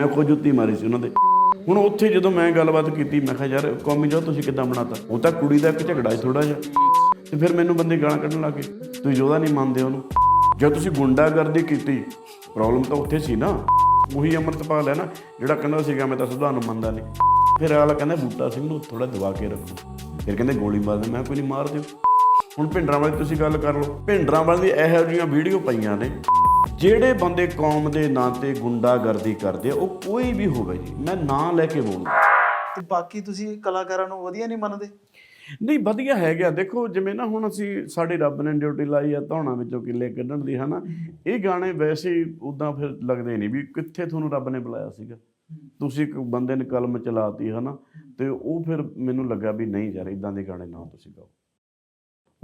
ਮੈਂ ਖੁਦ ਜੁੱਤੀ ਮਾਰੀ ਸੀ ਉਹਨਾਂ ਦੇ। ਹੁਣ ਉੱਥੇ ਜਦੋਂ ਮੈਂ ਗੱਲਬਾਤ ਕੀਤੀ, ਮੈਂ ਕਿਹਾ, ਯਾਰ, ਕੌਮੀ ਜੋ ਤੁਸੀਂ ਕਿੱਦਾਂ ਬਣਾਤਾ? ਉਹ ਤਾਂ ਕੁੜੀ ਦਾ ਇੱਕ ਝਗੜਾ ਸੀ ਥੋੜਾ ਜਿਹਾ। ਤੇ ਫਿਰ ਮੈਨੂੰ ਬੰਦੇ ਗਾਲਾਂ ਕੱਢਣ ਲੱਗੇ ਤੁਸੀਂ ਜੋਦਾ ਨਹੀਂ ਮੰਨਦੇ ਉਹਨੂੰ। ਜਦ ਤੁਸੀਂ ਗੁੰਡਾਗਰਦੀ ਕੀਤੀ ਪ੍ਰੋਬਲਮ ਤਾਂ ਉੱਥੇ ਸੀ ਨਾ। ਉਹੀ ਅਮਰਤਪਾਲ ਹੈ ਨਾ, ਜਿਹੜਾ ਕਹਿੰਦਾ ਸੀਗਾ, ਮੈਂ ਤਾਂ ਸੁਧਾਰ ਨੂੰ ਮੰਨਦਾ ਨਹੀਂ। ਫਿਰ ਆਲਾ ਕਹਿੰਦਾ, ਬੂਟਾ ਸਿੰਘ ਨੂੰ ਥੋੜਾ ਦਬਾ ਕੇ ਰੱਖੋ। ਫਿਰ ਕਹਿੰਦੇ, ਗੋਲੀ ਮਾਰ ਦੇ। ਮੈਂ ਕੋਈ ਨਹੀਂ, ਮਾਰ ਦਿਓ। ਹੁਣ ਭਿੰਡਰਾਂ ਵਾਲੀ ਤੁਸੀਂ ਗੱਲ ਕਰ ਲਓ। ਭਿੰਡਰਾਂ ਵਾਲੀ ਦੀ ਇਹੋ ਜਿਹੀਆਂ ਵੀਡੀਓ ਪਈਆਂ ਨੇ। ਜਿਹੜੇ ਬੰਦੇ ਕੌਮ ਦੇ ਨਾਂ ਤੇ ਗੁੰਡਾਗਰਦੀ ਕਰਦੇ ਆ ਉਹ ਕੋਈ ਵੀ ਹੋਵੇ ਜੀ ਮੈਂ ਨਾਂ ਲੈ ਕੇ ਬੋਲਦਾ। ਤੇ ਬਾਕੀ ਤੁਸੀਂ ਕਲਾਕਾਰਾਂ ਨੂੰ ਵਧੀਆ ਨਹੀਂ ਮੰਨਦੇ? ਨਹੀਂ ਵਧੀਆ ਹੈਗਾ ਦੇਖੋ ਜਿਵੇਂ ਨਾ ਹੁਣ ਅਸੀਂ ਸਾਡੇ ਰੱਬ ਨੇ ਡਿਊਟੀ ਲਾਈ ਆ ਧੌਣਾ ਵਿੱਚੋਂ ਕਿੱਲੇ ਕੱਢਣ ਦੀ ਹਨਾ? ਇਹ ਗਾਣੇ ਵੈਸੇ ਹੀ ਉਦਾਂ ਫਿਰ ਲੱਗਦੇ ਨਹੀਂ ਵੀ ਕਿੱਥੇ ਤੁਹਾਨੂੰ ਰੱਬ ਨੇ ਬੁਲਾਇਆ ਸੀਗਾ। ਤੁਸੀਂ ਇੱਕ ਬੰਦੇ ਨੇ ਕਲਮ ਚਲਾਤੀ ਹਨਾ? ਤੇ ਉਹ ਫਿਰ ਮੈਨੂੰ ਲੱਗਾ ਵੀ ਨਹੀਂ ਯਾਰ ਇਦਾਂ ਦੇ ਗਾਣੇ ਨਾ ਤੁਸੀਂ ਗਾਓ।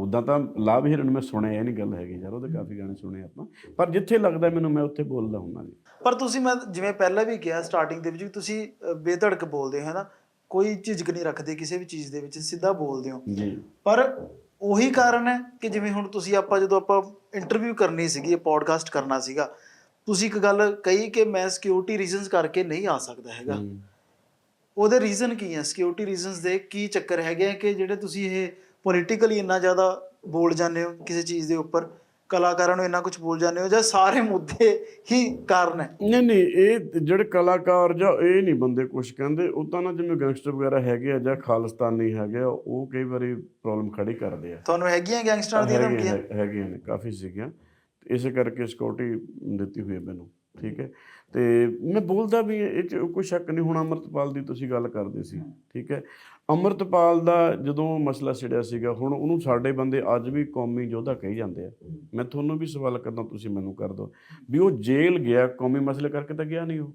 ਉਦਾਂ ਤਾਂ ਲਾਭ ਹਿਰਨ ਮੈਂ ਸੁਣਿਆ ਇਹ ਨਹੀਂ ਗੱਲ ਹੈਗੀ ਯਾਰ ਉਹਦੇ ਕਾਫੀ ਗਾਣੇ ਸੁਣੇ ਆਪਾਂ। ਪਰ ਜਿੱਥੇ ਲੱਗਦਾ ਮੈਨੂੰ ਮੈਂ ਉੱਥੇ ਬੋਲਦਾ ਹੁੰਦਾ ਜੀ। ਪਰ ਤੁਸੀਂ ਮੈਂ ਜਿਵੇਂ ਪਹਿਲਾਂ ਵੀ ਕਿਹਾ ਸਟਾਰਟਿੰਗ ਦੇ ਵਿੱਚ ਵੀ ਤੁਸੀਂ ਬੇਧੜਕ ਬੋਲਦੇ ਹੋ ਹੈ ਨਾ ਕੋਈ ਝਿਜਕ ਨਹੀਂ ਰੱਖਦੇ ਕਿਸੇ ਵੀ ਚੀਜ਼ ਦੇ ਵਿੱਚ ਸਿੱਧਾ ਬੋਲਦੇ ਹੋ। ਜੀ। ਪਰ ਉਹੀ ਕਾਰਨ ਹੈ ਕਿ ਜਿਵੇਂ ਹੁਣ ਤੁਸੀਂ ਆਪਾਂ ਜਦੋਂ ਆਪਾਂ ਇੰਟਰਵਿਊ ਕਰਨੀ ਸੀਗੀ ਇਹ ਪੋਡਕਾਸਟ ਕਰਨਾ ਸੀਗਾ ਤੁਸੀਂ ਇੱਕ ਗੱਲ ਕਹੀ ਕਿ ਮੈਂ ਸਿਕਿਉਰਿਟੀ ਰੀਜ਼ਨਸ ਕਰਕੇ ਨਹੀਂ ਆ ਸਕਦਾ ਹੈਗਾ। ਉਹਦੇ ਰੀਜ਼ਨ ਕੀ ਹੈ? ਸਿਕਿਉਰਿਟੀ ਰੀਜ਼ਨਸ ਦੇ ਕੀ ਚੱਕਰ ਹੈਗੇ ਕਿ ਜਿਹੜੇ ਤੁਸੀਂ ਇਹ ਪੋਲੀਟੀਕਲੀ ਇੰਨਾ ਜ਼ਿਆਦਾ ਬੋਲ ਜਾਂਦੇ ਹੋ ਕਿਸੇ ਚੀਜ਼ ਦੇ ਉੱਪਰ ਕਲਾਕਾਰਾਂ ਨੂੰ ਇੰਨਾ ਕੁਝ ਬੋਲ ਜਾਂਦੇ ਹੋ ਜਾਂ ਸਾਰੇ ਮੁੱਦੇ ਹੀ ਕਾਰਨ ਹੈ? ਨਹੀਂ ਨਹੀਂ ਇਹ ਜਿਹੜੇ ਕਲਾਕਾਰ ਜਾਂ ਇਹ ਨਹੀਂ ਬੰਦੇ ਕੁਝ ਕਹਿੰਦੇ ਉਹ ਤਾਂ ਨਾ ਜਿਵੇਂ ਗੈਂਗਸਟਰ ਵਗੈਰਾ ਹੈਗੇ ਆ ਜਾਂ ਖਾਲਿਸਤਾਨੀ ਹੈਗੇ ਆ ਉਹ ਕਈ ਵਾਰੀ ਪ੍ਰੋਬਲਮ ਖੜੀ ਕਰਦੇ ਆ। ਤੁਹਾਨੂੰ ਹੈਗੀਆਂ ਗੈਂਗਸਟਰਾਂ ਦੀਆਂ ਧਮਕੀਆਂ? ਹੈਗੀਆਂ ਨੇ ਕਾਫੀ ਸੀਗੀਆਂ। ਇਸੇ ਕਰਕੇ ਸਿਕਿਉਰਿਟੀ ਦਿੱਤੀ ਹੋਈ ਹੈ ਮੈਨੂੰ। ਠੀਕ ਹੈ? ਤੇ ਮੈਂ ਬੋਲਦਾ ਵੀ ਇਹ ਚ ਕੋਈ ਸ਼ੱਕ ਨਹੀਂ, ਹੁਣ ਅਮਰਤਪਾਲ ਦੀ ਤੁਸੀਂ ਗੱਲ ਕਰਦੇ ਸੀ, ਠੀਕ ਹੈ? ਅਮਰਤਪਾਲ ਦਾ ਜਦੋਂ ਮਸਲਾ ਛਿੜਿਆ ਸੀਗਾ, ਹੁਣ ਉਹਨੂੰ ਸਾਡੇ ਬੰਦੇ ਅੱਜ ਵੀ ਕੌਮੀ ਯੋਧਾ ਕਹੀ ਜਾਂਦੇ ਆ। ਮੈਂ ਤੁਹਾਨੂੰ ਵੀ ਸਵਾਲ ਕਰਦਾ, ਤੁਸੀਂ ਮੈਨੂੰ ਕਰ ਦਿਓ। ਵੀ ਉਹ ਜੇਲ੍ਹ ਗਿਆ, ਕੌਮੀ ਮਸਲੇ ਕਰਕੇ ਤਾਂ ਗਿਆ ਨਹੀਂ ਉਹ?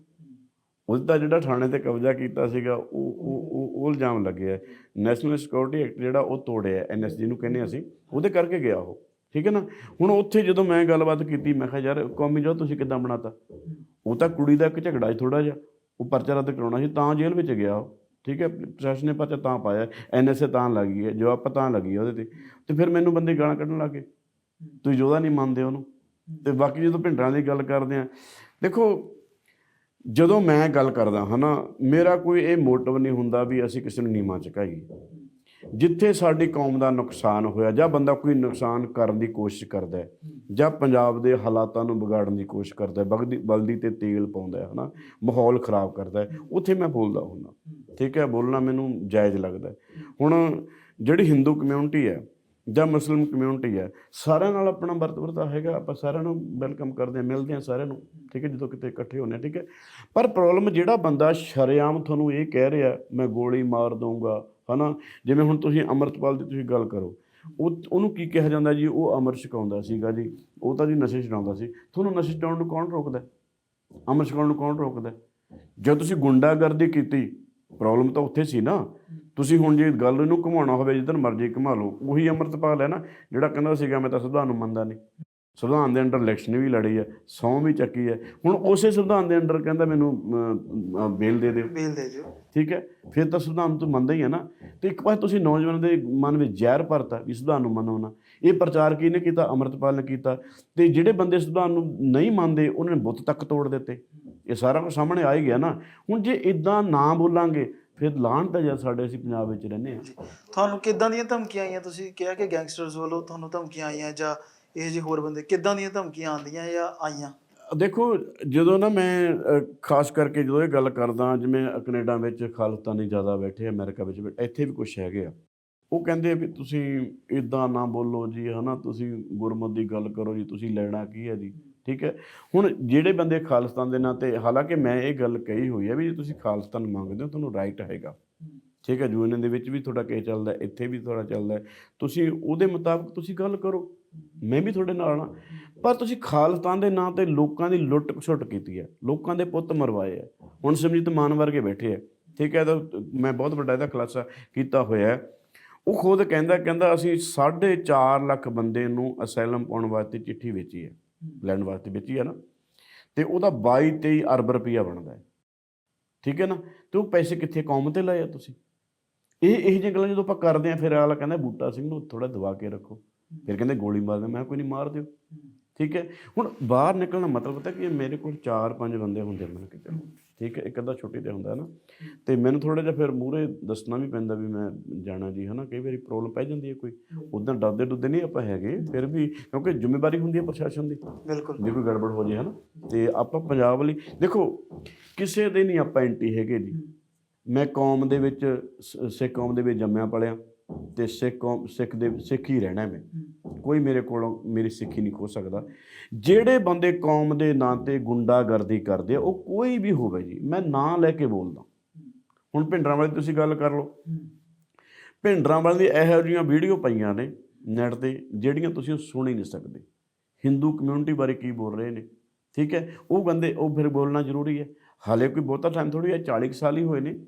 ਉਹਦਾ ਜਿਹੜਾ ਥਾਣੇ ਤੇ ਕਬਜ਼ਾ ਕੀਤਾ ਸੀਗਾ, ਉਹ ਉਹ, ਉਹ- ਇਲਜ਼ਾਮ ਲੱਗਿਆ। ਨੈਸ਼ਨਲ ਸਿਕਿਉਰਿਟੀ ਐਕਟ ਜਿਹੜਾ ਉਹ ਤੋੜਿਆ, ਐਨਐਸਜੀ ਨੂੰ ਕਹਿੰਦੇ ਅਸੀਂ, ਉਹਦੇ ਕਰਕੇ ਗਿਆ ਉਹ। ਠੀਕ ਹੈ ਨਾ? ਹੁਣ ਉੱਥੇ ਜਦੋਂ ਮੈਂ ਗੱਲਬਾਤ ਕੀਤੀ, ਮੈਂ ਕਿਹਾ, ਯਾਰ, ਕੌਮੀ ਜੋ ਤੁਸੀਂ ਕਿੱਦਾਂ ਬਣਾਤਾ? ਉਹ ਤਾਂ ਕੁੜੀ ਦਾ ਇੱਕ ਝਗੜਾ ਸੀ ਥੋੜਾ ਜਿਹਾ। ਉਹ ਪਰਚਾ ਰੱਦ ਕਰਾਉਣਾ ਸੀ, ਤਾਂ ਜੇਲ੍ਹ ਵਿੱਚ ਗਿਆ ਉਹ। ਠੀਕ ਹੈ? ਪ੍ਰਸ਼ਾਸਨ ਨੇ ਪਰਚਾ ਤਾਂ ਪਾਇਆ। ਐਨਐਸਏ ਤਾਂ ਲੱਗੀ ਹੈ ਜਵਾਬ ਤਾਂ ਲੱਗੀ ਹੈ ਉਹਦੇ ਤੇ। ਤੇ ਫਿਰ ਮੈਨੂੰ ਬੰਦੇ ਗਾਲਾਂ ਕੱਢਣ ਲੱਗੇ ਤੁਸੀਂ ਜੋਦਾ ਨਹੀਂ ਮੰਨਦੇ ਉਹਨੂੰ। ਤੇ ਬਾਕੀ ਜਦੋਂ ਭਿੰਡਰਾਂ ਦੀ ਗੱਲ ਕਰਦੇ ਆ ਦੇਖੋ, ਜਦੋਂ ਮੈਂ ਗੱਲ ਕਰਦਾ ਹਨਾ ਮੇਰਾ ਕੋਈ ਇਹ ਮੋਟਿਵ ਨਹੀਂ ਹੁੰਦਾ ਵੀ ਅਸੀਂ ਕਿਸੇ ਨੂੰ ਨੀਵਾਂ ਚੁਕਾਈਏ। ਜਿੱਥੇ ਸਾਡੀ ਕੌਮ ਦਾ ਨੁਕਸਾਨ ਹੋਇਆ ਜਾਂ ਬੰਦਾ ਕੋਈ ਨੁਕਸਾਨ ਕਰਨ ਦੀ ਕੋਸ਼ਿਸ਼ ਕਰਦਾ ਹੈ, ਜਾਂ ਪੰਜਾਬ ਦੇ ਹਾਲਾਤਾਂ ਨੂੰ ਵਿਗਾੜਨ ਦੀ ਕੋਸ਼ਿਸ਼ ਕਰਦਾ ਹੈ, ਬਗਦੀ ਬਲਦੀ ਤੇ ਤੇਲ ਪਾਉਂਦਾ ਹੈ, ਹਨਾ, ਮਾਹੌਲ ਖਰਾਬ ਕਰਦਾ ਹੈ, ਉੱਥੇ ਮੈਂ ਬੋਲਦਾ ਹੁੰਦਾ। ਠੀਕ ਹੈ, ਬੋਲਣਾ ਮੈਨੂੰ ਜਾਇਜ਼ ਲੱਗਦਾ ਹੁਣ ਜਿਹੜੀ ਹਿੰਦੂ ਕਮਿਊਨਿਟੀ ਹੈ ਜਾਂ ਮੁਸਲਿਮ ਕਮਿਊਨਿਟੀ ਹੈ, ਸਾਰਿਆਂ ਨਾਲ ਆਪਣਾ ਵਰਤਵਰਤਾ ਹੈਗਾ, ਆਪਾਂ ਸਾਰਿਆਂ ਨੂੰ ਵੈਲਕਮ ਕਰਦੇ ਹਾਂ, ਮਿਲਦੇ ਹਾਂ ਸਾਰਿਆਂ ਨੂੰ, ਠੀਕ ਹੈ, ਜਦੋਂ ਕਿਤੇ ਇਕੱਠੇ ਹੁੰਦੇ ਹਾਂ, ਠੀਕ ਹੈ। ਪਰ ਪ੍ਰੋਬਲਮ ਜਿਹੜਾ ਬੰਦਾ ਸ਼ਰੇਆਮ ਤੁਹਾਨੂੰ ਇਹ ਕਹਿ ਰਿਹਾ, ਮੈਂ ਗੋਲੀ ਮਾਰ ਦਊਂਗਾ ਹਨਾ? ਜਿਵੇਂ ਹੁਣ ਤੁਸੀਂ ਅਮਰਤਪਾਲ ਦੀ ਤੁਸੀਂ ਗੱਲ ਕਰੋ, ਉਹ ਉਹਨੂੰ ਕੀ ਕਿਹਾ ਜਾਂਦਾ ਜੀ? ਉਹ ਅਮਰ ਛਕਾਉਂਦਾ ਸੀਗਾ ਜੀ। ਉਹ ਤਾਂ ਜੀ ਨਸ਼ੇ ਛਡਾਉਂਦਾ ਸੀ। ਤੁਹਾਨੂੰ ਨਸ਼ੇ ਛਡਾਉਣ ਨੂੰ ਕੌਣ ਰੋਕਦਾ? ਹੈ? ਅਮਰ ਛਕਾਉਣ ਨੂੰ ਕੌਣ ਰੋਕਦਾ? ਹੈ? ਤੁਸੀਂ ਗੁੰਡਾਗਰਦੀ ਕੀਤੀ, ਪ੍ਰੋਬਲਮ ਤਾਂ ਉੱਥੇ ਸੀ ਨਾ। ਤੁਸੀਂ ਹੁਣ ਜੇ ਗੱਲ ਨੂੰ ਘੁਮਾਉਣਾ ਹੋਵੇ ਜਿੱਦਨ ਮਰਜ਼ੀ ਘੁਮਾ ਲਓ, ਉਹੀ ਅਮਰਤਪਾਲ ਹੈ ਨਾ, ਜਿਹੜਾ ਕਹਿੰਦਾ ਸੀਗਾ, ਮੈਂ ਤਾਂ ਸੰਵਿਧਾਨ ਨੂੰ ਮੰਨਦਾ ਨਹੀਂ। ਸੰਵਿਧਾਨ ਦੇ ਅੰਡਰ ਇਲੈਕਸ਼ਨ ਵੀ ਲੜੀ ਹੈ ਸਹੁੰ ਵੀ ਚੱਕੀ ਹੈ। ਹੁਣ ਉਸੇ ਸੰਵਿਧਾਨ ਦੇ ਅੰਡਰ ਕਹਿੰਦਾ ਮੈਨੂੰ ਬੇਲ ਦੇ ਦਿਓ। ਬੇਲ ਦੇ ਦਿਓ। ਠੀਕ ਹੈ? ਫਿਰ ਤਾਂ ਸੰਵਿਧਾਨ ਤੋਂ ਮੰਨਦਾ ਹੀ ਹੈ ਨਾ। ਤੇ ਇੱਕ ਪਾਸੇ ਤੁਸੀਂ ਨੌਜਵਾਨਾਂ ਦੇ ਮਨ ਵਿੱਚ ਜ਼ਹਿਰ ਭਰਤਾ ਵੀ ਸੰਵਿਧਾਨ ਨੂੰ ਮੰਨੋ ਨਾ। ਇਹ ਪ੍ਰਚਾਰ ਕਿਹਨੇ ਕੀਤਾ? ਅਮਰਤਪਾਲ ਨੇ ਕੀਤਾ। ਤੇ ਜਿਹੜੇ ਬੰਦੇ ਸੰਵਿਧਾਨ ਨੂੰ ਨਹੀਂ ਮੰਨਦੇ ਉਹਨਾਂ ਨੇ ਬੁੱਤ ਤੱਕ ਤੋੜ ਦਿੱਤੇ। ਇਹ ਸਾਰਾ ਕੁਝ ਸਾਹਮਣੇ ਆ ਹੀ ਗਿਆ ਨਾ। ਹੁਣ ਜੇ ਇਦਾਂ ਨਾ ਬੋਲਾਂਗੇ ਫਿਰ ਲਾਹਣ ਤਾਂ ਜਦ ਸਾਡੇ ਅਸੀਂ ਪੰਜਾਬ ਵਿੱਚ ਰਹਿੰਦੇ ਹਾਂ। ਜੀ ਤੁਹਾਨੂੰ ਕਿੱਦਾਂ ਦੀਆਂ ਧਮਕੀਆਂ ਆਈਆਂ? ਤੁਸੀਂ ਕਿਹਾ ਕਿ ਗੈਂਗਸਟਰਸ ਵੱਲੋਂ ਤੁਹਾਨੂੰ ਧਮਕੀਆਂ ਆਈਆਂ ਜਾਂ ਇਹ ਜਿਹੇ ਹੋਰ ਬੰਦੇ ਕਿੱਦਾਂ ਦੀਆਂ ਧਮਕੀਆਂ ਆਉਂਦੀਆਂ ਜਾਂ ਆਈਆਂ? ਦੇਖੋ ਜਦੋਂ ਨਾ ਮੈਂ ਅ, ਖਾਸ ਕਰਕੇ ਜਦੋਂ ਇਹ ਗੱਲ ਕਰਦਾ ਜਿਵੇਂ ਕੈਨੇਡਾ ਵਿੱਚ ਖਾਲਿਸਤਾਨੀ ਜ਼ਿਆਦਾ ਬੈਠੇ ਅਮਰੀਕਾ ਵਿੱਚ ਬੈਠੇ ਇੱਥੇ ਵੀ ਕੁਝ ਹੈਗੇ ਆ। ਉਹ ਕਹਿੰਦੇ ਆ ਵੀ ਤੁਸੀਂ ਇਦਾਂ ਨਾ ਬੋਲੋ ਜੀ ਹਨਾ ਤੁਸੀਂ ਗੁਰਮਤ ਦੀ ਗੱਲ ਕਰੋ ਜੀ ਤੁਸੀਂ ਲੈਣਾ ਕੀ ਹੈ ਜੀ ਠੀਕ ਹੈ? ਹੁਣ ਜਿਹੜੇ ਬੰਦੇ ਖਾਲਿਸਤਾਨ ਦੇ ਨਾਂ ਤੇ ਹਾਲਾਂਕਿ ਮੈਂ ਇਹ ਗੱਲ ਕਹੀ ਹੋਈ ਹੈ ਵੀ ਜੇ ਤੁਸੀਂ ਖਾਲਿਸਤਾਨ ਮੰਗਦੇ ਹੋ ਤੁਹਾਨੂੰ ਰਾਈਟ ਹੈਗਾ। ਠੀਕ ਹੈ ਯੂਨੀਅਨ ਦੇ ਵਿੱਚ ਵੀ ਤੁਹਾਡਾ ਕੇਸ ਚੱਲਦਾ ਇੱਥੇ ਵੀ ਤੁਹਾਡਾ ਚੱਲਦਾ ਤੁਸੀਂ ਉਹਦੇ ਮੁਤਾਬਕ ਤੁਸੀਂ ਗੱਲ ਕਰੋ, ਮੈਂ ਵੀ ਤੁਹਾਡੇ ਨਾਲ ਆ ਪਰ ਤੁਸੀਂ ਖਾਲਿਸਤਾਨ ਦੇ ਨਾਂ ਤੇ ਲੋਕਾਂ ਦੀ ਲੁੱਟ ਖਸੁੱਟ ਕੀਤੀ ਹੈ, ਲੋਕਾਂ ਦੇ ਪੁੱਤ ਮਰਵਾਏ ਹੈ। ਹੁਣ ਸਿਮਰਜੀਤ ਮਾਨ ਵਰਗੇ ਬੈਠੇ ਹੈ, ਠੀਕ ਹੈ ਤਾਂ ਮੈਂ ਬਹੁਤ ਵੱਡਾ ਇਹਦਾ ਖੁਲਾਸਾ ਕੀਤਾ ਹੋਇਆ ਉਹ ਖੁਦ ਕਹਿੰਦਾ ਕਹਿੰਦਾ ਅਸੀਂ 4.5 ਲੱਖ ਬੰਦੇ ਨੂੰ ਅਸੈਲਮ ਪਾਉਣ ਵਾਸਤੇ ਚਿੱਠੀ ਵੇਚੀ ਹੈ, ਲੈਣ ਵਾਸਤੇ ਵੇਚੀ ਹੈ ਨਾ। ਤੇ ਉਹਦਾ 22 23 ਅਰਬ ਰੁਪਈਆ ਬਣਦਾ ਹੈ, ਠੀਕ ਹੈ ਨਾ। ਤੇ ਉਹ ਪੈਸੇ ਕਿੱਥੇ, ਕੌਮ ਤੇ ਲਾਏ ਆ ਤੁਸੀਂ? ਇਹ ਇਹ ਜਿਹੀਆਂ ਗੱਲਾਂ ਜਦੋਂ ਆਪਾਂ ਕਰਦੇ ਆ ਫਿਰ ਆਲਾ ਕਹਿੰਦਾ ਬੂਟਾ ਸਿੰਘ ਨੂੰ ਥੋੜਾ ਦਬਾ ਕੇ ਰੱਖੋ। ਫਿਰ ਕਹਿੰਦੇ ਗੋਲੀ ਮਾਰ ਦੇ ਮੈਂ ਕੋਈ ਨਹੀਂ ਮਾਰ ਦਿਓ। ਠੀਕ ਹੈ? ਹੁਣ ਬਾਹਰ ਨਿਕਲਣਾ ਮਤਲਬ ਪਤਾ ਕਿ ਮੇਰੇ ਕੋਲ 4-5 ਬੰਦੇ ਹੁੰਦੇ ਮਨ ਕਿਤੇ। ਠੀਕ ਹੈ? ਇੱਕ ਅੱਧਾ ਛੁੱਟੀ ਤੇ ਹੁੰਦਾ ਨਾ। ਤੇ ਮੈਨੂੰ ਥੋੜਾ ਜਿਹਾ ਫਿਰ ਮੂਹਰੇ ਦੱਸਣਾ ਵੀ ਪੈਂਦਾ ਵੀ ਮੈਂ ਜਾਣਾ ਜੀ ਹਨਾ? ਕਈ ਵਾਰੀ ਪ੍ਰੋਬਲਮ ਪੈ ਜਾਂਦੀ ਹੈ ਕੋਈ। ਉਦਾਂ ਡਰਦੇ ਡੁਰਦੇ ਨਹੀਂ ਆਪਾਂ ਹੈਗੇ ਫਿਰ ਵੀ ਕਿਉਂਕਿ ਜ਼ਿੰਮੇਵਾਰੀ ਹੁੰਦੀ ਹੈ ਪ੍ਰਸ਼ਾਸਨ ਦੀ। ਬਿਲਕੁਲ। ਜੇ ਕੋਈ ਗੜਬੜ ਹੋ ਜੇ ਹਨਾ? ਤੇ ਆਪਾਂ ਪੰਜਾਬ ਲਈ ਦੇਖੋ ਕਿਸੇ ਦੇ ਨਹੀਂ ਆਪਾਂ ਐਂਟੀ ਹੈਗੇ ਜੀ। ਮੈਂ ਕੌਮ ਦੇ ਵਿੱਚ ਸਿੱਖ ਕੌਮ ਦੇ ਵਿੱਚ ਜੰਮਿਆ ਪਲਿਆ ਤੇ ਸਿੱਖ ਕੌਮ ਸਿੱਖ ਦੇ ਸਿੱਖ ਹੀ ਰਹਿਣਾ ਮੈਂ। ਕੋਈ ਮੇਰੇ ਕੋਲੋਂ ਮੇਰੀ ਸਿੱਖੀ ਨਹੀਂ ਖੋ ਸਕਦਾ। ਜਿਹੜੇ ਬੰਦੇ ਕੌਮ ਦੇ ਨਾਂ ਤੇ ਗੁੰਡਾਗਰਦੀ ਕਰਦੇ ਉਹ ਕੋਈ ਵੀ ਹੋਵੇ ਜੀ ਮੈਂ ਨਾਂ ਲੈ ਕੇ ਬੋਲਦਾ। ਹੁਣ ਭਿੰਡਰਾਂ ਵਾਲੀ ਤੁਸੀਂ ਗੱਲ ਕਰ ਲਓ। ਭਿੰਡਰਾਂ ਵਾਲੀ ਦੀ ਇਹੋ ਜਿਹੀਆਂ ਵੀਡੀਓ ਪਈਆਂ ਨੇ ਨੈਟ ਤੇ ਜਿਹੜੀਆਂ ਤੁਸੀਂ ਸੁਣ ਹੀ ਨਹੀਂ ਸਕਦੇ। ਹਿੰਦੂ ਕਮਿਊਨਿਟੀ ਬਾਰੇ ਕੀ ਬੋਲ ਰਹੇ ਨੇ? ਠੀਕ ਹੈ, ਉਹ ਬੰਦੇ, ਉਹ ਫਿਰ ਬੋਲਣਾ ਜ਼ਰੂਰੀ ਹੈ। ਹਾਲੇ ਕੋਈ ਬਹੁਤਾ ਟਾਈਮ ਥੋੜੀ ਹੈ 40 ਕੁ ਸਾਲ ਹੀ ਹੋਏ ਨੇ।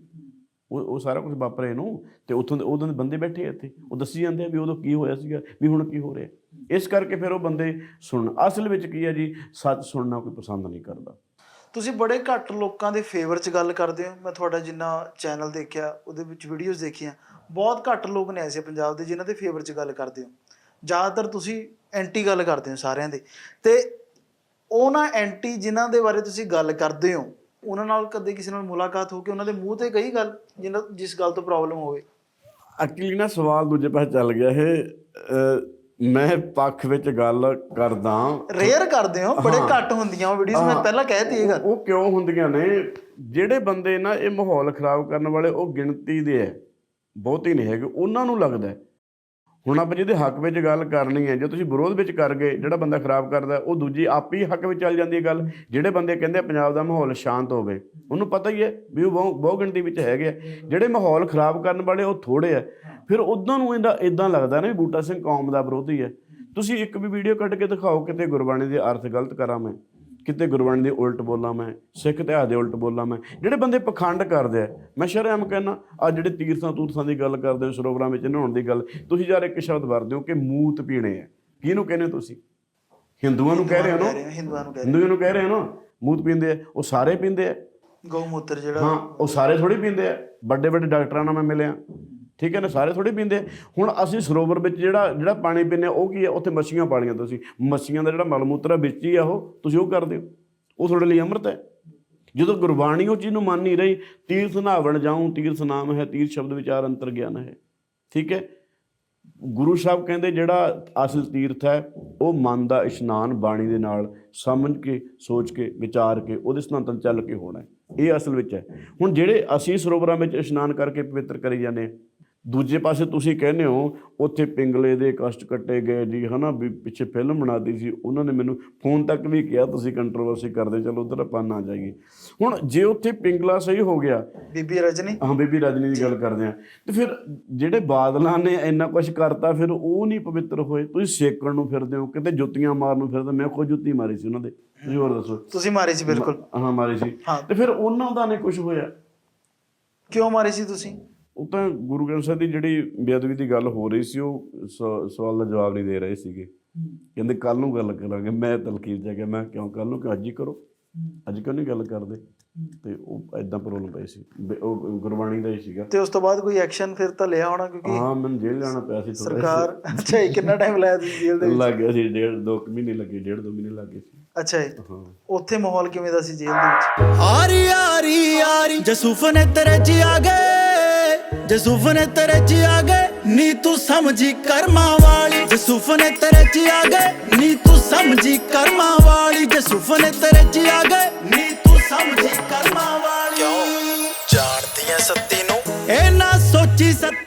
ਉਹ ਉਹ ਸਾਰਾ ਕੁਝ ਵਾਪਰੇ ਨੂੰ ਤੇ ਉੱਥੋਂ ਦੇ ਉਦੋਂ ਦੇ ਬੰਦੇ ਬੈਠੇ ਇੱਥੇ। ਉਹ ਦੱਸੀ ਜਾਂਦੇ ਆ ਵੀ ਉਦੋਂ ਕੀ ਹੋਇਆ ਸੀਗਾ, ਵੀ ਹੁਣ ਕੀ ਹੋ ਰਿਹਾ। ਇਸ ਕਰਕੇ ਫਿਰ ਉਹ ਬੰਦੇ ਸੁਣ, ਅਸਲ ਵਿੱਚ ਕੀ ਹੈ ਜੀ, ਸੱਚ ਸੁਣਨਾ ਕੋਈ ਪਸੰਦ ਨਹੀਂ ਕਰਦਾ। ਤੁਸੀਂ ਬੜੇ ਘੱਟ ਲੋਕਾਂ ਦੇ ਫੇਵਰ 'ਚ ਗੱਲ ਕਰਦੇ ਹੋ। ਮੈਂ ਤੁਹਾਡਾ ਜਿੰਨਾ ਚੈਨਲ ਦੇਖਿਆ, ਉਹਦੇ ਵਿੱਚ ਵੀਡੀਓਜ਼ ਦੇਖੀਆਂ, ਬਹੁਤ ਘੱਟ ਲੋਕ ਨੇ ਐਸੇ ਪੰਜਾਬ ਦੇ ਜਿਨ੍ਹਾਂ ਦੇ ਫੇਵਰ 'ਚ ਗੱਲ ਕਰਦੇ ਹੋ। ਜ਼ਿਆਦਾਤਰ ਤੁਸੀਂ ਐਂਟੀ ਗੱਲ ਕਰਦੇ ਹੋ ਸਾਰਿਆਂ ਦੇ। ਤੇ ਉਹਨਾਂ ਐਂਟੀ ਜਿਨ੍ਹਾਂ ਦੇ ਬਾਰੇ ਤੁਸੀਂ ਗੱਲ ਕਰਦੇ ਹੋ ਉਹਨਾਂ ਨਾਲ ਕਦੇ ਕਿਸੇ ਨਾਲ ਮੁਲਾਕਾਤ ਹੋ ਕੇ ਉਹਨਾਂ ਦੇ ਮੂੰਹ ਤੇ ਕਹੀ ਗੱਲ ਜਿਨ੍ਹਾਂ ਜਿਸ ਗੱਲ ਤੋਂ ਪ੍ਰੋਬਲਮ ਹੋਵੇ ਐਕਚੁਅਲੀ ਨਾ ਸਵਾਲ ਦੂਜੇ ਪਾਸੇ ਚੱਲ ਗਿਆ ਇਹ ਮੈਂ ਪੱਖ ਵਿੱਚ ਗੱਲ ਕਰਦਾ ਰੇਅਰ ਕਰਦੇ ਹੋ ਬੜੇ। ਘੱਟ ਹੁੰਦੀਆਂ ਉਹ ਵੀਡੀਓਜ਼ ਮੈਂ। ਪਹਿਲਾਂ ਕਹਿਤੀ ਇਹ ਗੱਲ ਉਹ ਕਿਉਂ ਹੁੰਦੀਆਂ ਨੇ ਜਿਹੜੇ ਬੰਦੇ ਨਾ ਇਹ ਮਾਹੌਲ ਖਰਾਬ ਕਰਨ ਵਾਲੇ ਉਹ ਗਿਣਤੀ ਦੇ ਹੈ ਬਹੁਤੇ ਨਹੀਂ ਹੈਗੇ ਉਹਨਾਂ ਨੂੰ ਲੱਗਦਾ। ਹੁਣ ਆਪਾਂ ਜਿਹਦੇ ਹੱਕ ਵਿੱਚ ਗੱਲ ਕਰਨੀ ਹੈ, ਜੇ ਤੁਸੀਂ ਵਿਰੋਧ ਵਿੱਚ ਕਰ ਗਏ, ਜਿਹੜਾ ਬੰਦਾ ਖਰਾਬ ਕਰਦਾ ਉਹ ਦੂਜੀ ਆਪ ਹੀ ਹੱਕ ਵਿੱਚ ਚੱਲ ਜਾਂਦੀ ਹੈ ਗੱਲ। ਜਿਹੜੇ ਬੰਦੇ ਕਹਿੰਦੇ ਪੰਜਾਬ ਦਾ ਮਾਹੌਲ ਸ਼ਾਂਤ ਹੋਵੇ, ਉਹਨੂੰ ਪਤਾ ਹੀ ਹੈ ਵੀ ਉਹ ਬਹੁ ਬਹੁ ਗਿਣਤੀ ਵਿੱਚ ਹੈਗੇ ਆ। ਜਿਹੜੇ ਮਾਹੌਲ ਖਰਾਬ ਕਰਨ ਵਾਲੇ, ਉਹ ਥੋੜੇ ਆ। ਫਿਰ ਉਦਾਂ ਨੂੰ ਇਹਦਾ ਇਦਾਂ ਲੱਗਦਾ ਨਾ ਵੀ ਬੂਟਾ ਸਿੰਘ ਕੌਮ ਦਾ ਵਿਰੋਧੀ ਹੈ। ਤੁਸੀਂ ਇੱਕ ਵੀ ਵੀਡੀਓ ਕੱਢ ਕੇ ਦਿਖਾਓ ਕਿਤੇ ਗੁਰਬਾਣੀ ਦੇ ਅਰਥ ਗਲਤ ਕਰਾਂ ਮੈਂ। ਕਿਤੇ ਗੁਰਬਾਣੀ ਦੇ ਉਲਟ ਬੋਲਾਂ ਮੈਂ ਸਿੱਖ ਇਤਿਹਾਸ ਦੇ ਉਲਟ ਬੋਲਾਂ ਮੈਂ ਜਿਹੜੇ ਬੰਦੇ ਪਖੰਡ ਕਰਦੇ ਆ ਮੈਂ ਸ਼ਰਮ ਕਹਿੰਦਾ ਆ ਜਿਹੜੇ ਤੀਰਥਾਂ ਤੂਰਥਾਂ ਦੀ ਗੱਲ ਕਰਦੇ ਹੋ ਸਰੋਵਰਾਂ ਵਿੱਚ ਨਹਾਉਣ ਦੀ ਗੱਲ ਤੁਸੀਂ ਯਾਰ ਇੱਕ ਸ਼ਬਦ ਵਰਦੇ ਹੋ ਕਿ ਮੂਤ ਪੀਣੇ ਆ। ਕਿਹਨੂੰ ਕਹਿੰਦੇ ਤੁਸੀਂ? ਹਿੰਦੂਆਂ ਨੂੰ ਕਹਿ ਰਹੇ ਹੋ ਨਾ? ਹਿੰਦੂਆਂ ਨੂੰ ਕਹਿ ਰਹੇ ਹਿੰਦੂਆਂ ਨੂੰ ਕਹਿ ਰਹੇ। ਹੋ ਨਾ? ਮੂਤ ਪੀਂਦੇ ਆ ਉਹ ਸਾਰੇ ਪੀਂਦੇ ਆ। ਗਊ ਮੂਤਰ ਜਿਹੜਾ ਹਾਂ ਉਹ ਸਾਰੇ ਥੋੜੀ ਪੀਂਦੇ ਆ। ਵੱਡੇ ਵੱਡੇ ਡਾਕਟਰਾਂ ਨਾਲ ਮੈਂ ਮਿਲਿਆ। ਠੀਕ ਹੈ ਨਾ ਸਾਰੇ ਥੋੜੀ ਪੀਂਦੇ। ਹੁਣ ਅਸੀਂ ਸਰੋਵਰ ਵਿੱਚ ਜਿਹੜਾ ਜਿਹੜਾ ਪਾਣੀ ਪੀਂਦੇ ਆ ਉਹ ਕੀ ਹੈ? ਉੱਥੇ ਮੱਛੀਆਂ ਪਾਲੀਆਂ ਤੁਸੀਂ ਮੱਛੀਆਂ ਦਾ ਜਿਹੜਾ ਮਲ ਮੂਤਰ ਆ ਵਿੱਚ ਹੀ ਆ ਉਹ ਤੁਸੀਂ ਉਹ ਕਰਦੇ ਹੋ। ਉਹ ਤੁਹਾਡੇ ਲਈ ਅੰਮ੍ਰਿਤ ਹੈ। ਜਦੋਂ ਗੁਰਬਾਣੀ ਉਹ ਚੀਜ਼ ਨੂੰ ਮੰਨ ਨਹੀਂ ਰਹੀ ਤੀਰਥ ਨਾਵਣ ਜਾਉ ਤੀਰਥ ਨਾਮ ਹੈ ਤੀਰਥ ਸ਼ਬਦ ਵਿਚਾਰ ਅੰਤਰ ਗਿਆਨ ਹੈ। ਠੀਕ ਹੈ? ਗੁਰੂ ਸਾਹਿਬ ਕਹਿੰਦੇ ਜਿਹੜਾ ਅਸਲ ਤੀਰਥ ਹੈ ਉਹ ਮਨ ਦਾ ਇਸ਼ਨਾਨ ਬਾਣੀ ਦੇ ਨਾਲ ਸਮਝ ਕੇ ਸੋਚ ਕੇ ਵਿਚਾਰ ਕੇ ਉਹਦੇ ਸਨਾਤਨ ਚੱਲ ਕੇ ਹੋਣਾ ਹੈ। ਇਹ ਅਸਲ ਵਿੱਚ ਹੈ। ਹੁਣ ਜਿਹੜੇ ਅਸੀਂ ਸਰੋਵਰਾਂ ਵਿੱਚ ਇਸ਼ਨਾਨ ਕਰਕੇ ਪਵਿੱਤਰ ਕਰੀ ਜਾਂਦੇ ਹਾਂ, ਦੂਜੇ ਪਾਸੇ ਤੁਸੀਂ ਕਹਿੰਦੇ ਹੋ ਉੱਥੇ ਪਿੰਗਲੇ ਦੇ ਕਸ਼ਟ ਕੱਟੇ ਗਏ ਜੀ ਹਨਾ ਵੀ ਪਿੱਛੇ ਫਿਲਮ ਬਣਾਦੀ ਸੀ ਉਹਨਾਂ ਨੇ ਮੈਨੂੰ ਫੋਨ ਤੱਕ ਵੀ ਕਿਹਾ ਤੁਸੀਂ ਕੰਟਰੋਵਰਸੀ ਕਰਦੇ ਚਲੋ ਉਧਰ ਆਪਾਂ ਨਾ ਜਾਈਏ। ਹੁਣ ਜੇ ਉੱਥੇ ਪਿੰਗਲਾ ਸਹੀ ਹੋ ਗਿਆ ਬੀਬੀ ਰਜਨੀ? ਹਾਂ ਬੀਬੀ ਰਜਨੀ ਦੀ ਗੱਲ ਕਰਦੇ ਆ ਤੇ ਫਿਰ ਜਿਹੜੇ ਬਾਦਲਾਂ ਨੇ ਇੰਨਾ ਕੁਝ ਕਰਤਾ ਫਿਰ ਉਹ ਨਹੀਂ ਪਵਿੱਤਰ ਹੋਏ। ਤੁਸੀਂ ਸੇਕਣ ਨੂੰ ਫਿਰਦੇ ਹੋ ਕਿਤੇ ਜੁੱਤੀਆਂ ਮਾਰਨ ਨੂੰ ਫਿਰਦੇ ਮੈਂ ਖੁਦ ਜੁੱਤੀ ਮਾਰੀ ਸੀ ਉਹਨਾਂ ਦੇ। ਤੁਸੀਂ ਹੋਰ ਦੱਸੋ। ਤੁਸੀਂ ਮਾਰੇ ਸੀ ਬਿਲਕੁਲ। ਹਾਂ ਮਾਰੀ ਸੀ। ਤੇ ਫਿਰ ਉਹਨਾਂ ਦਾ ਨਹੀਂ ਕੁਝ ਹੋਇਆ। ਕਿਉਂ ਮਾਰੇ ਸੀ ਤੁਸੀਂ? ਉਹ ਤਾਂ ਗੁਰੂ ਗ੍ਰੰਥ ਸਾਹਿਬ ਦੀ ਜਿਹੜੀ ਬੇਅਦਬੀ ਦੀ ਗੱਲ ਹੋ ਰਹੀ ਸੀ ਉਹ ਸਵਾਲ ਦਾ ਜਵਾਬ ਨਹੀਂ ਦੇ ਰਹੇ ਸੀਗੇ। ਕਹਿੰਦੇ ਕੱਲ ਨੂੰ ਗੱਲ ਕਰਾਂਗੇ। ਮੈਂ ਤਲਕੀਰ ਜਾ ਕੇ ਮੈਂ ਕਿਉਂ ਕੱਲ ਨੂੰ? ਕਿ ਅੱਜ ਹੀ ਕਰੋ? ਅੱਜ ਕਿਉਂ ਨਹੀਂ ਗੱਲ ਕਰਦੇ? ਤੇ ਉਹ ਐਦਾਂ ਪ੍ਰੋਬਲਮ ਪਈ ਸੀ। ਉਹ ਗੁਰਬਾਣੀ ਦਾ ਹੀ ਸੀਗਾ। ਤੇ ਉਸ ਤੋਂ ਬਾਅਦ ਕੋਈ ਐਕਸ਼ਨ ਫਿਰ ਤਾਂ ਲਿਆ ਹੋਣਾ ਕਿਉਂਕਿ ਹਾਂ ਮੈਨੂੰ ਜੇਲ੍ਹ ਜਾਣਾ ਪਿਆ ਸੀ ਸਰਕਾਰ ਅੱਛਾ ਜੀ ਕਿੰਨਾ ਟਾਈਮ ਲਾਇਆ ਤੁਸੀਂ ਜੇਲ੍ਹ ਦੇ ਵਿੱਚ? ਲੱਗ ਗਿਆ ਸੀ ਡੇਢ ਦੋ ਕੁ ਮਹੀਨੇ ਲੱਗੇ ਡੇਢ ਦੋ ਮਹੀਨੇ ਲੱਗੇ ਸੀ। ਅੱਛਾ ਜੀ। ਹਾਂ। ਉੱਥੇ ਮਾਹੌਲ ਕਿਵੇਂ ਦਾ ਸੀ ਜੇਲ੍ਹ ਦੇ ਵਿੱਚ? ਆਰੀ ਆਰੀ ਆਰੀ ਜਸੂਫ ਨੇ ਤੇਰੇ ਆ ਗਏ। ਜਸੂਫ ਨੇ ਤੇਰੇ ਚ ਆ ਗਏ ਨੀ ਤੂੰ ਸਮਝੀ ਕਰਮਾਂ ਵਾਲੀ। ਜਸੂਫ ਨੇ ਤੇਰੇ ਚ ਆ ਗਏ ਨੀ ਤੂੰ ਸਮਝੀ ਕਰਮਾਂ ਵਾਲੀ। ਜਸੂਫ ਨੇ ਤੇਰੇ ਚ ਆ ਗਏ ਨੀ ਤੂੰ ਸਮਝੀ ਕਰਮਾਂ ਵਾਲੀ। ਜਾਣਦੀ ਐ ਸੱਤੀ ਨੂੰ। ਇਹ ਨਾ ਸੋਚੀ ਸੱਤੀ